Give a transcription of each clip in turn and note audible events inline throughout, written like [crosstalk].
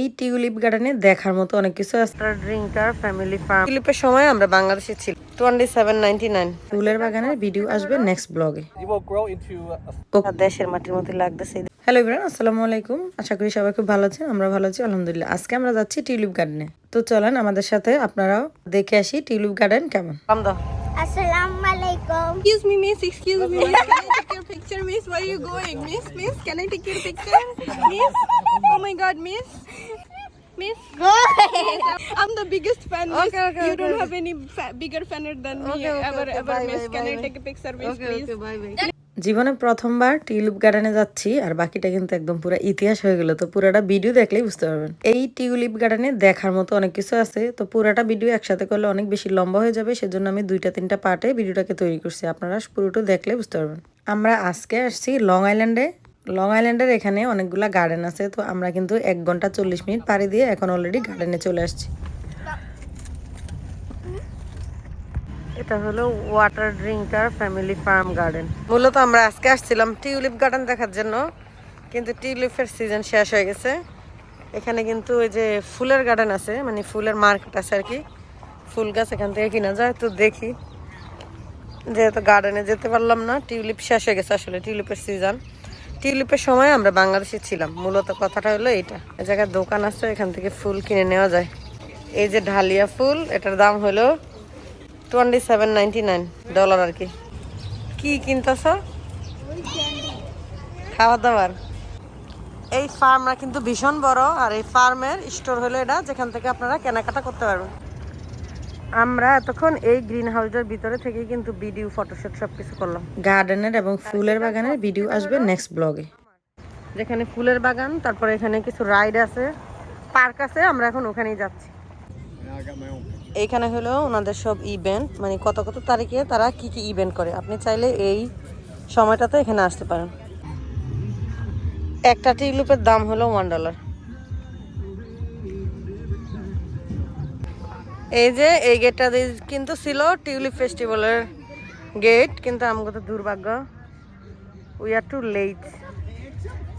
এই টিউলিপ গার্ডেনে দেখার মতো অনেক কিছু আছে। ড্রিঙ্কার ফ্যামিলি ফার্ম টিউলিপের সময় আমরা বাংলাদেশে ছিলাম। ফুলের বাগানের ভিডিও আসবে নেক্সট ব্লগে a দেশের মাটির মতো লাগতেছে। হ্যালো ইব্রান আসসালামু আলাইকুম। আশা করি সবাই খুব ভালো আছেন আমরা ভালো আছি আলহামদুলিল্লাহ। আজকে আমরা যাচ্ছি টিউলিপ গার্ডেনে। তো চলেন আমাদের সাথে আপনারাও দেখে আসি টিউলিপ গার্ডেন কেমন। Assalamu alaikum. Excuse me, miss. Excuse me, miss. [laughs] Can I take your picture, miss? Where are you going, miss? Miss, can I take your picture, miss? Oh my God, miss. Miss, Go I'm the biggest fan. Miss. you don't have any fa- bigger fan than me ever, ever, miss. Can I take a picture, miss, please? জীবনে প্রথমবার tulip গার্ডেনে যাচ্ছি আর বাকিটা কিন্তু একদম পুরো ইতিহাস হয়ে গেল। তো পুরাটা ভিডিও দেখলেই বুঝতে পারবেন। এই টিউলিপ গার্ডেনে দেখার মতো অনেক কিছু আছে। তো পুরাটা ভিডিও একসাথে করলে অনেক বেশি লম্বা হয়ে যাবে। সেজন্য আমি দুইটা, তিনটা পার্টে ভিডিওটাকে তৈরি করছি। আপনারা পুরোটা দেখলে বুঝতে পারবেন। আমরা আজকে আসছি লং আইল্যান্ডে। লং আইল্যান্ডের এখানে অনেকগুলা গার্ডেন আছে। তো আমরা কিন্তু এক ঘণ্টা চল্লিশ মিনিট পাড়ি দিয়ে এখন অলরেডি গার্ডেনে চলে আসছি। এটা হলো water drinker family farm garden মূলত আমরা আজকে আসছিলাম টিউলিপ গার্ডেন দেখার জন্য, কিন্তু টিউলিপের সিজন শেষ হয়ে গেছে। এখানে কিন্তু ওই যে ফুলের গার্ডেন আছে মানে ফুলের মার্কেট আছে আর কি। ফুল গাছ এখান থেকে কিনা যায়, তো দেখি। যেহেতু গার্ডেনে যেতে পারলাম না, টিউলিপ শেষ হয়ে গেছে আসলে টিউলিপের সিজন টিউলিপের সময় আমরা বাংলাদেশে ছিলাম। মূলত কথাটা হলো এইটা। এ জায়গায় দোকান আছে, এখান থেকে ফুল কিনে নেওয়া যায়। এই যে ঢালিয়া ফুল, এটার দাম হলো twenty seven ninety nine dollar আর কি। কি কিনতেছ? খাওয়া দাওয়ার এই ফার্মটা কিন্তু ভীষণ বড় আর এই ফার্মের স্টোর হলো এটা যেখান থেকে আপনারা কেনাকাটা করতে পারবেন। আমরা এতক্ষণ এই গ্রিন হাউসের ভিতরে থেকে কিন্তু ভিডিও ফটোশুট সব কিছু করলাম। গার্ডেনের এবং ফুলের বাগানের ভিডিও আসবে নেক্সট ব্লগে যেখানে ফুলের বাগান তারপরে এখানে কিছু রাইড আছে পার্ক আছে আমরা এখন ওখানেই যাচ্ছি। এইখানে হলো ওনাদের সব ইভেন্ট মানে কত কত তারিখে তারা কি কি ইভেন্ট করে। আপনি চাইলে এই সময়টাতে এখানে আসতে পারেন। একটা টিউলিপের দাম হলো ওয়ান ডলার এই যে, এই গেটটা কিন্তু ছিল টিউলিপ ফেস্টিভ্যালের গেট কিন্তু আমাকে তো দুর্ভাগ্য উই আর টু লেট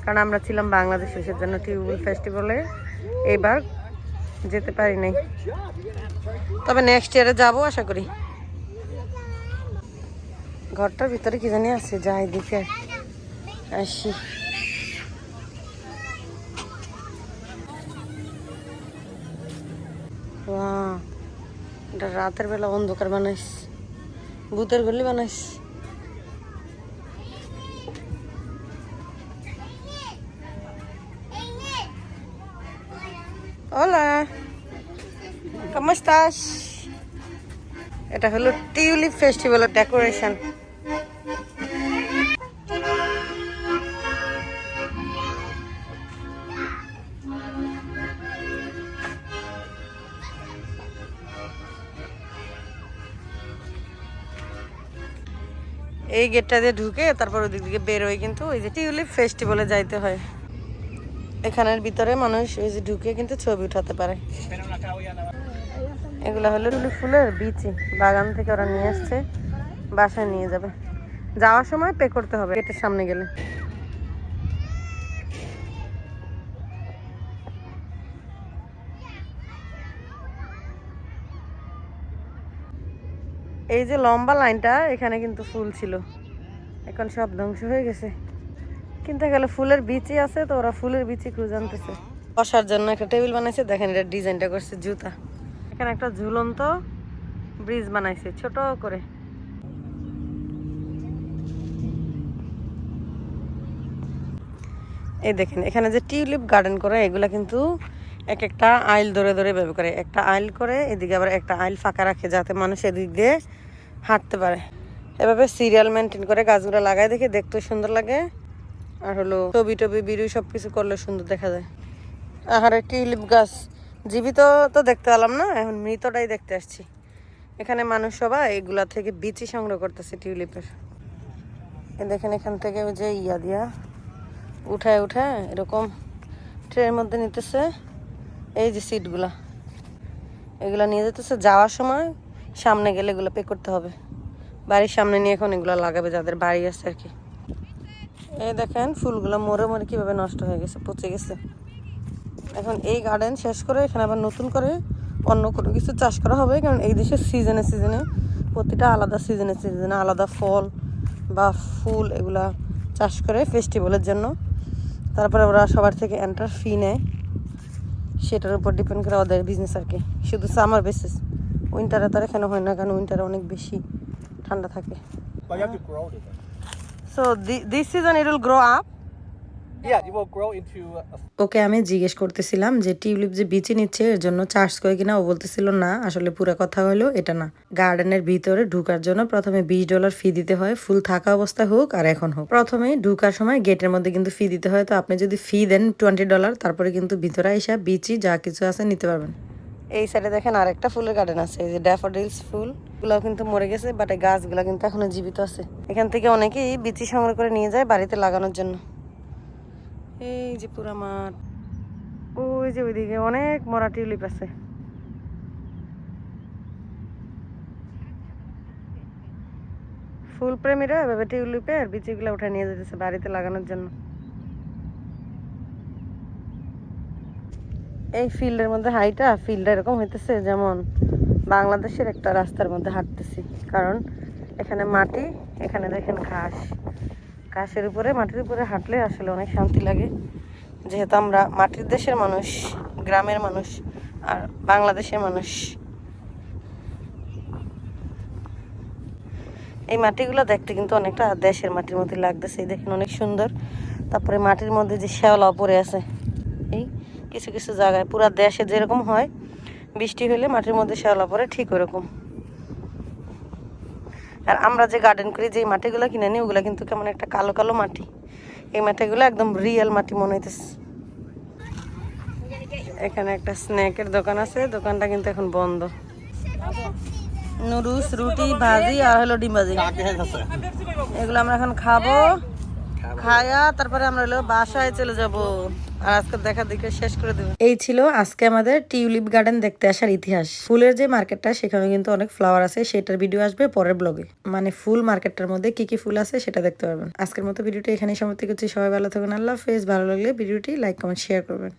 কারণ আমরা ছিলাম বাংলাদেশ বাংলাদেশে সেজন্য টিউলিপ ফেস্টিভ্যালে এবার যেতে পারি নাই। তবে নেক্সট ইয়ারে যাব, আশা করি। ঘরটার ভিতরে কি জানি আছে, যাই দেখে আসি। রাতের বেলা অন্ধকার বানাইস। ভূতের গলি বানাইস। Hola. ¿Cómo estás? এটা হলো টিউলিপ ফেস্টিভ্যালের ডেকোরেশন এই গেটটা দিয়ে ঢুকে তারপর ওদিক দিকে বেরোয় কিন্তু ওই যে টিউলিপ ফেস্টিভ্যালে যাইতে হয় এখানের ভিতরে মানুষ ওই যে ঢুকে কিন্তু ছবি উঠাতে পারে। এগুলো হলো ফুলের বিচি। বাগান থেকে ওরা নিয়ে আসছে, বাসায় নিয়ে যাবে। যাওয়ার সময় পে করতে হবে গেটের সামনে গেলে। এই যে লম্বা লাইনটা, এখানে কিন্তু ফুল ছিল। এখন সব ধ্বংস হয়ে গেছে। কিন্তু গেলে ফুলের বিচি আছে তো ওরা ফুলের বিচি খুঁজে আনতেছে। বসার জন্য একটা টেবিল বানাইছে, দেখেন এটা ডিজাইনটা করছে জুতা। এখানে একটা ঝুলন্ত ব্রিজ বানাইছে, ছোট করে। এই দেখেন, এখানে যে টিউলিপ গার্ডেন করে, এগুলা কিন্তু এক একটা আইল ধরে ধরে ব্যবহার করে। একটা আইল করে, এদিকে আবার একটা আইল ফাঁকা রাখে যাতে মানুষ এদিক দিয়ে হাঁটতে পারে। এভাবে সিরিয়াল মেনটেন করে গাছগুলো লাগায় দেখে দেখতে সুন্দর লাগে। আর হলো ছবি টবি, বিড়ি সব কিছু করলে সুন্দর দেখা যায়। আহারে, টিউলিপ গাছ। জীবিত তো দেখতে পেলাম না, এখন মৃতটাই দেখতে আসছি। এখানে মানুষ সবাই এগুলা থেকে বিচি সংগ্রহ করতেছে টিউলিপের। দেখেন এখান থেকে ওই যে ইয়া দিয়া উঠায় উঠায় এরকম ট্রেনের মধ্যে নিতেছে। এই যে সিটগুলা। এগুলা নিয়ে যেতেছে, যাওয়ার সময় সামনে গেলে এগুলো পে করতে হবে। বাড়ির সামনে নিয়ে এখন এগুলো লাগাবে যাদের বাড়ি আছে আর কি। এই দেখেন ফুলগুলো মরে মরে কীভাবে নষ্ট হয়ে গেছে, পচে গেছে। এখন এই গার্ডেন শেষ করে এখানে আবার নতুন করে অন্য কোনো কিছু চাষ করা হবে, কারণ এই দেশের সিজনে সিজনে প্রতিটা আলাদা সিজনে সিজনে আলাদা ফল বা ফুল এগুলা চাষ করে ফেস্টিভ্যালের জন্য। তারপরে ওরা সবার থেকে এন্টার ফি নেয়। সেটার উপর ডিপেন্ড করে ওদের বিজনেস আর কি। শুধু সামার বেসিস উইন্টারে তার এখানে হয় না, কারণ উইন্টারে অনেক বেশি ঠান্ডা থাকে। But you have to it. So this season it will grow up Yeah, it will grow into a okay আমি জিজ্ঞেস করতেছিলাম যে টিউলিপ যে বিচি নিচ্ছে এর জন্য চার্জ করে কিনা? ও বলতেছিল না আসলে পুরো কথা হলো এটা না। গার্ডেনের ভিতরে ঢুকার জন্য প্রথমে বিশ ডলার ফি দিতে হয় ফুল থাকা অবস্থায় হোক আর এখন হোক। প্রথমে ঢুকার সময় গেটের মধ্যে কিন্তু ফি দিতে হয়। তো আপনি যদি ফি দেন টোয়েন্টি ডলার তারপরে কিন্তু ভিতরে এসে বিচি যা কিছু আছে নিতে পারবেন। এই সাইডে দেখেন আরেকটা ফুলের গার্ডেন আছে, এই যে ড্যাফোডিলস ফুল। গুলো কিন্তু মরে গেছে বাট এই গাছগুলো কিন্তু এখনও জীবিত আছে। এখান থেকে অনেকেই বিচি সংগ্রহ করে নিয়ে যায় বাড়িতে লাগানোর জন্য। এই যে পুরা মাঠ। ওই যে ওইদিকে অনেক মরা টিউলিপ আছে। ফুল প্রেমীরা এভাবে টিউলিপের বিচিগুলো উঠে নিয়ে যেতেছে বাড়িতে লাগানোর জন্য। এই ফিল্ডের মধ্যে হাইটা, ফিল্ডটা এরকম হইতেছে যেমন বাংলাদেশের একটা রাস্তার মধ্যে হাঁটতেছি। কারণ এখানে মাটি, এখানে দেখেন ঘাস। ঘাসের উপরে, মাটির উপরে হাঁটলে আসলে অনেক শান্তি লাগে। যেহেতু আমরা মাটির দেশের মানুষ, গ্রামের মানুষ আর বাংলাদেশের মানুষ। এই মাটিগুলো দেখতে কিন্তু অনেকটা দেশের মাটির মধ্যে লাগতেছে। দেখেন অনেক সুন্দর। তারপরে মাটির মধ্যে যে শ্যাওলা পড়ে আছে, এই কিছু কিছু জায়গায় পুরা দেশে যেরকম হয় বৃষ্টি হলে মাটির মধ্যে শ্যাওলা পরে ঠিক ওরকম। আর আমরা যে গার্ডেন করি যে মাটিগুলো কিনে নিই ওগুলো কিন্তু কেমন একটা কালো কালো মাটি। এই মাটিগুলো একদম রিয়েল মাটি মনে হইতেছে। এখানে একটা স্ন্যাকের দোকান আছে দোকানটা কিন্তু এখন বন্ধ। নুডলস রুটি ভাজি আর হলো ডিম ভাজি। এগুলো আমরা এখন খাব। খায়া, তারপরে আমরা হলো বাসায় চলে যাব। আর আজকে দেখা দেখে শেষ করে দেবো। এই ছিল আজকে আমাদের টিউলিপ গার্ডেন দেখতে আসার ইতিহাস। ফুলের যে মার্কেটটা, সেখানে কিন্তু অনেক ফ্লাওয়ার আছে, সেটার ভিডিও আসবে পরের ব্লগে মানে ফুল মার্কেটটার মধ্যে কি কি ফুল আছে, সেটা দেখতে পারবেন। আজকের মতো ভিডিওটি এখানে সমাপ্তি করছি। সবাই ভালো থাকুন আল্লাহ ফেস ভালো লাগলে ভিডিওটি লাইক কমেন্ট শেয়ার করবেন।